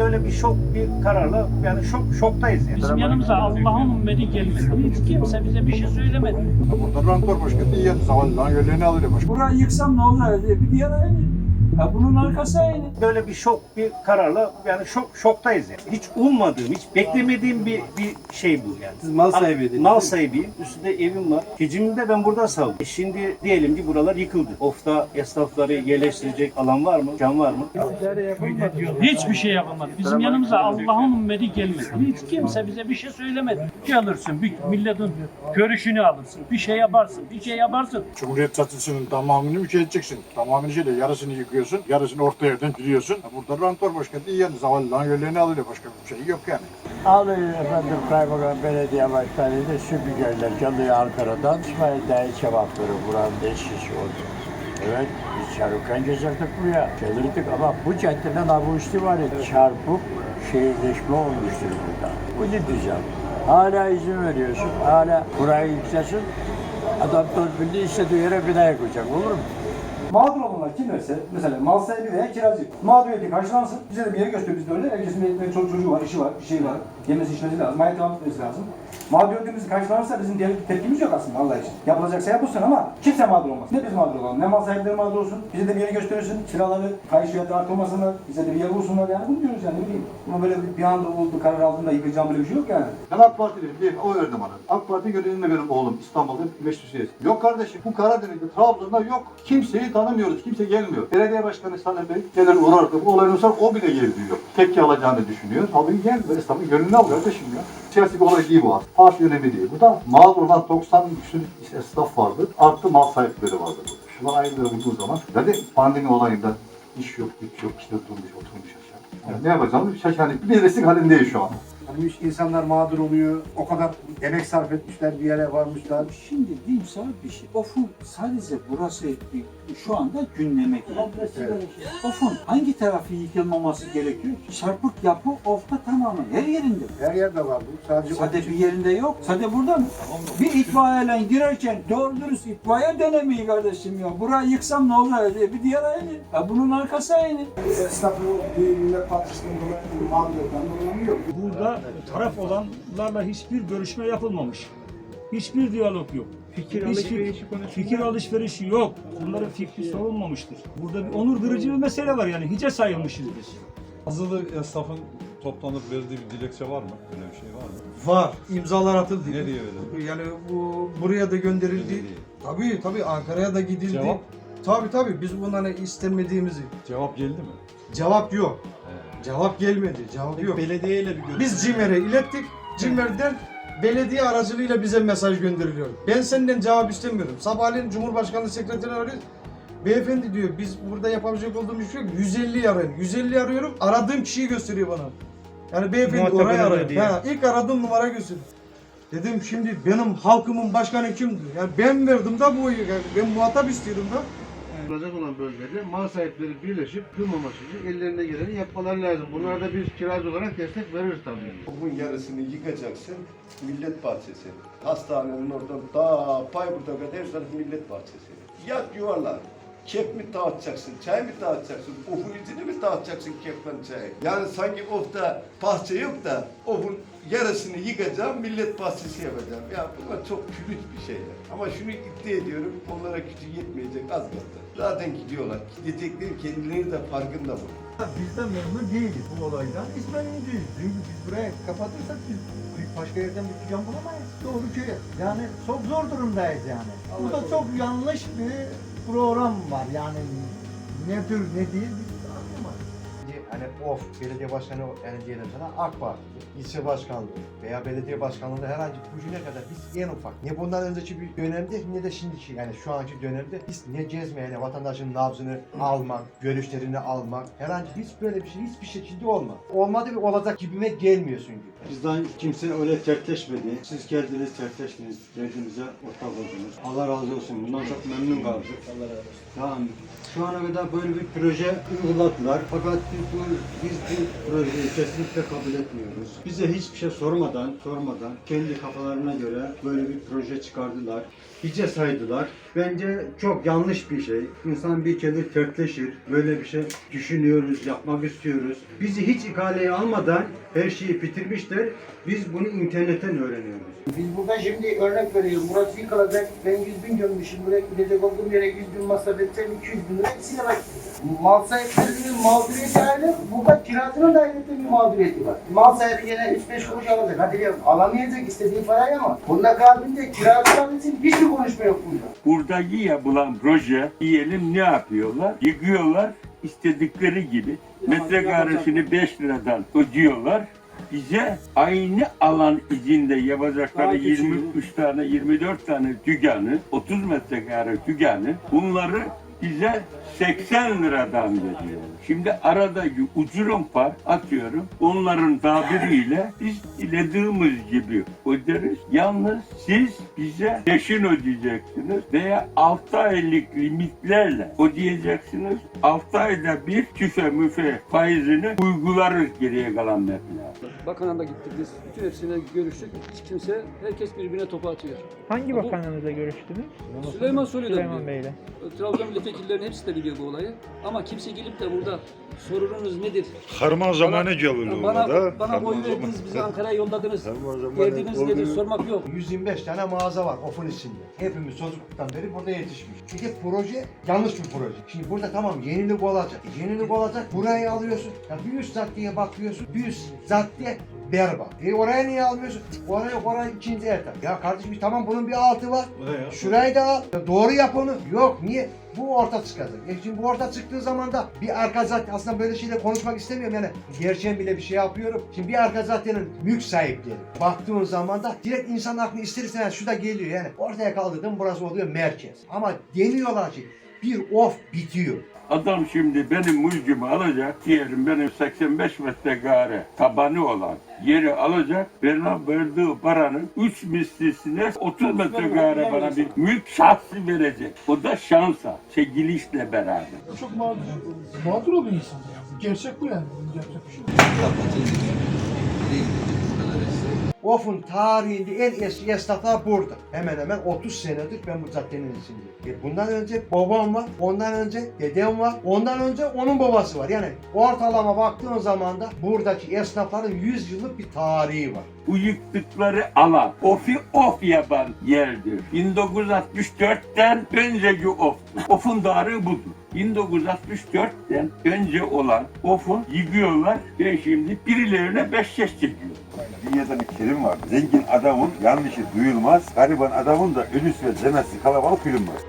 Böyle bir şok bir kararla yani şok şoktayız yani. Bizim yanımıza Allah'ın ümmeti gelmedi. Hiç kimse bize bir şey söylemedi. Burada rantör başkanı yiyen zavallıların yerlerini alıyor başkan. Burayı yıksam ne olur diye bir diğer aynı. Ya bunun arkası aynı. Böyle bir şok bir kararla yani şok şoktayız yani. Hiç ummadığım, hiç beklemediğim bir bir şey bu yani. Siz mal sahibiydiniz. Mal sahibiyim. Üstünde evim var. Gecimi de ben burada savdum. E şimdi diyelim ki buralar yıkıldı. Ofta esnafları yerleştirecek alan var mı? Can var mı? Hiçbir şey yapamadı. Bizim yanımıza Allah'ın ümmeti gelmedi. Hiç kimse bize bir şey söylemedi. Bir alırsın, bir milletin görüşünü alırsın, bir şey yaparsın, bir şey yaparsın. Cumhuriyet çatısının tamamını ülke edeceksin. Tamamını şey de yarısını yıkıyorsun, yarısını orta yerden biliyorsun. Burada rantör başkanı yiyen zavallıların yerlerini alıyor başka bir şey yok yani. Alıyor efendim kaymakam belediye başkanıydı Süpürgeler çalıyor Ankara'dan. İsmail Dayı cevap veriyor buranın beş kişi oldu. Evet biz çarpıkken gezerdik buraya. Gelirdik ama bu caddeden Abu Üstü var ya çarpık şehirleşme olmuştur burada. Bu ne diyeceğim? Hala izin veriyorsun. Hala burayı yükselsin. Adam torpilli istediği yere bina yapacak olur mu? Mağdur olanlar kimlerse, mesela mal sahibi veya kiracı. Mağduriyeti karşılansın. Bize de bir yere göster biz de öyle. Bir çocuk çocuğu var, işi var, bir şey var. Yemesi içmesi lazım. Hayat devam etmesi lazım. Mağduriyetimiz karşılanırsa bizim bir tepkimiz yok aslında Allah için. Yapılacaksa yapılsın ama kimse mağdur olmasın. Ne biz mağdur olalım, ne mal sahipleri mağdur olsun. Bize de bir yere gösterirsin. Kiraları, kayış fiyatları artırmasınlar. Bize de bir yer bulsunlar yani. Bunu diyoruz yani. Ne bileyim. Ama böyle bir, bir anda oldu, karar aldığında yıkacağım böyle bir şey yok yani. Ben AK Partiliyim diye oy verdim bana. AK Parti görevinde benim oğlum İstanbul'da meclis üyesi. Yok kardeşim bu Karadeniz'de, Trabzon'da yok. Kimseyi tanımıyoruz. Kimse gelmiyor. Belediye Başkanı Salim Bey gelir uğrardı. Bu olayın sonra o bile geliyor. Tepki alacağını düşünüyor. Tabii gel. Esnafın gönlünü alıyor kardeşim ya. Siyasi bir olay değil bu aslında. Parti önemli değil. Bu da mağdur olan 90 küsur esnaf vardı. Artı mal sahipleri vardı. burada. Şuna ayrıları bulduğu zaman. Ve pandemi olayında iş yok, güç yok. İşte oturmuş, oturmuş aşağı. Yani ne yapacağımı şaşırtıcı bir resik halindeyiz şu an. Hani insanlar mağdur oluyor. O kadar emek sarf etmişler, bir yere varmışlar. Şimdi diyeyim sana bir şey. Ofun sadece burası bir- şu anda gündeme geldi. Ofun hangi tarafı yıkılmaması gerekiyor? Çarpık yapı ofta tamamen her yerinde. Her yerde var bu. Sadece Sade bir yerinde yok. Sade burada mı? Bir itfaiyeyle girerken doğru dürüst itfaiye dönemiyor kardeşim ya. Burayı yıksam ne olur diye bir diğer aynı. Ya bunun arkası aynı. esnafı bir millet partisinin dolayı mağdur eden dolayı yok. Burada taraf olanlarla hiçbir görüşme yapılmamış. Hiçbir diyalog yok. Fikir alışverişi Fikir alışverişi yok. Bunların fikri sorulmamıştır. Burada bir onur kırıcı bir mesele var yani. Hiçe sayılmışız biz. Azılı esnafın toplanıp verdiği bir dilekçe var mı? Öyle bir şey var mı? Var. İmzalar atıldı. Nereye verildi? Yani bu buraya da gönderildi. Tabii tabii Ankara'ya da gidildi. Cevap? Tabii tabii biz bundan istemediğimizi. Cevap geldi mi? Cevap yok. Cevap gelmedi. Cevap yok. Belediyeyle bir görüşme. Biz CİMER'e ilettik. CİMER'den belediye aracılığıyla bize mesaj gönderiliyor. Ben senden cevap istemiyorum. Sabahleyin Cumhurbaşkanlığı sekreterine arıyoruz. Beyefendi diyor biz burada yapabilecek olduğumuz bir şey yok. 150 arayın. 150 arıyorum. Aradığım kişiyi gösteriyor bana. Yani beyefendi orayı edemedi arayın. diye. Ha, ilk aradığım numara gösteriyor. Dedim şimdi benim halkımın başkanı kimdir? Yani ben verdim da bu ben muhatap istiyorum da. Olacak olan bölgede mal sahipleri birleşip durmaması için ellerine geleni yapmaları lazım. Bunlara da biz kiracı olarak destek veririz tabii. Bunun yarısını yıkacaksın. Millet bahçesi. Hastanenin oradan ta Bayburt'a kadar her taraf millet bahçesi. Yak yuvarlar. Kek mi dağıtacaksın, çay mı dağıtacaksın, ofun içini mi dağıtacaksın kekten çayı? Yani sanki ofta bahçe yok da ofun yarısını yıkacağım, millet bahçesi yapacağım. Ya bunlar çok külüç bir şeyler. Ama şunu iddia ediyorum, onlara gücü yetmeyecek az kaldı. Zaten gidiyorlar. Gidecekleri kendileri de farkında bu. Biz de memnun değiliz bu olaydan. Biz memnun değiliz. Çünkü biz burayı kapatırsak biz başka yerden bir dükkan bulamayız. Doğru köye. Yani çok zor durumdayız yani. Burada çok yanlış bir program var. Yani ne tür ne değil. Hani of belediye başkanı yani diyelim sana AK Parti, ilçe başkanlığı veya belediye başkanlığında herhangi bugüne kadar biz en ufak ne bundan önceki bir dönemde ne de şimdiki yani şu anki dönemde biz ne gezmeye ne vatandaşın nabzını almak, görüşlerini almak herhangi hiç böyle bir şey hiçbir şekilde olma. Olmadı ve olacak gibime gelmiyor çünkü. Bizden kimse öyle tertleşmedi. Siz geldiniz, tertleştiniz, derdimize ortak oldunuz. Allah razı olsun. Bundan çok memnun kaldık. Allah razı olsun. Yani şu ana kadar böyle bir proje uyguladılar. Fakat biz bu biz bu projeyi kesinlikle kabul etmiyoruz. Bize hiçbir şey sormadan, sormadan kendi kafalarına göre böyle bir proje çıkardılar. Hiçe saydılar. Bence çok yanlış bir şey. İnsan bir kere dertleşir. Böyle bir şey düşünüyoruz, yapmak istiyoruz. Bizi hiç ihaleye almadan her şeyi bitirmişler. Biz bunu internetten öğreniyoruz. Biz burada şimdi örnek veriyorum. Murat Finkala ben, ben 100 bin gömmüşüm. Buraya gidecek olduğum yere 100 bin masraf etsem 200 bin lira hepsine. Mal sahiplerinin mağduriyeti ayrı. Burada kiracının da ayrıca bir mağduriyeti var. Mal sahibi gene 3-5 kuruş alacak. Hadi ya alamayacak istediği parayı ama bunda kalbinde kiracılar için hiçbir konuşma yok bunda. Buradaki yapılan proje diyelim ne yapıyorlar? Yıkıyorlar istedikleri gibi. Metrekaresini 5 liradan ödüyorlar. Bize aynı alan içinde yapacakları 23 tane 24 tane dükkanı 30 metrekare dükkanı bunları bize 80 liradan veriyor. Şimdi aradaki uçurum fark atıyorum. Onların tabiriyle biz dilediğimiz gibi öderiz. Yalnız siz bize peşin ödeyeceksiniz veya 6 aylık limitlerle ödeyeceksiniz. 6 ayda bir tüfe müfe faizini uygularız geriye kalan meblağ. Bakanla gittik biz. Bütün hepsine görüştük. Hiç kimse, herkes birbirine topu atıyor. Hangi bakanlarla görüştünüz? Süleyman Soylu da Süleyman. Bey'le. Trabzon milletvekillerinin hepsi de biliyor bu olayı. Ama kimse gelip de burada sorununuz nedir? Harman zamanı geliyor Bana, bana oy verdiniz, bizi Ankara'ya yolladınız. Derdiniz nedir sormak yok. 125 tane mağaza var ofun içinde. Hepimiz çocukluktan beri burada yetişmiş. Çünkü proje yanlış bir proje. Şimdi burada tamam yenilik olacak. E, Yenilik olacak. Burayı alıyorsun. Ya bir üst zaddeye bakıyorsun. Bir üst zadde berbat. E oraya niye almıyorsun? Oraya oraya ikinci etap. Ya kardeşim tamam bunun bir altı var. Şurayı da al. Doğru yap onu. Yok niye? Bu orta çıkacak. E şimdi bu orta çıktığı zaman da bir arka zaten aslında böyle şeyler konuşmak istemiyorum yani. Gerçeğin bile bir şey yapıyorum. Şimdi bir arka zatenin mülk sahipleri. Baktığın zaman da direkt insan aklı ister istemez şu da geliyor yani. Ortaya kaldırdım burası oluyor merkez. Ama deniyorlar ki bir of bitiyor. Adam şimdi benim mülkümü alacak, diyelim benim 85 metrekare tabanı olan yeri alacak, bana verdiği paranın 3 mislisine 30 metrekare bana bir mülk şahsı verecek. O da şansa, çekilişle beraber. Çok mağdur. Mağdur oluyor insan. Gerçek bu yani. Yapacak bir şey. Of'un tarihinde en eski esnaflar burada. Hemen hemen 30 senedir ben bu caddenin içindeyim. E bundan önce babam var, ondan önce dedem var, ondan önce onun babası var. Yani ortalama baktığın zaman da buradaki esnafların 100 yıllık bir tarihi var. Bu yıktıkları alan, ofi of yapan yerdir. 1964'ten önceki oftu. Ofun tarihi budur. 1964'ten önce olan ofu yıkıyorlar ve şimdi birilerine beş yaş çekiyor. Dünyada bir kelim var. Zengin adamın yanlışı duyulmaz, gariban adamın da ölüsü ve cemesi kalabalık bilinmez.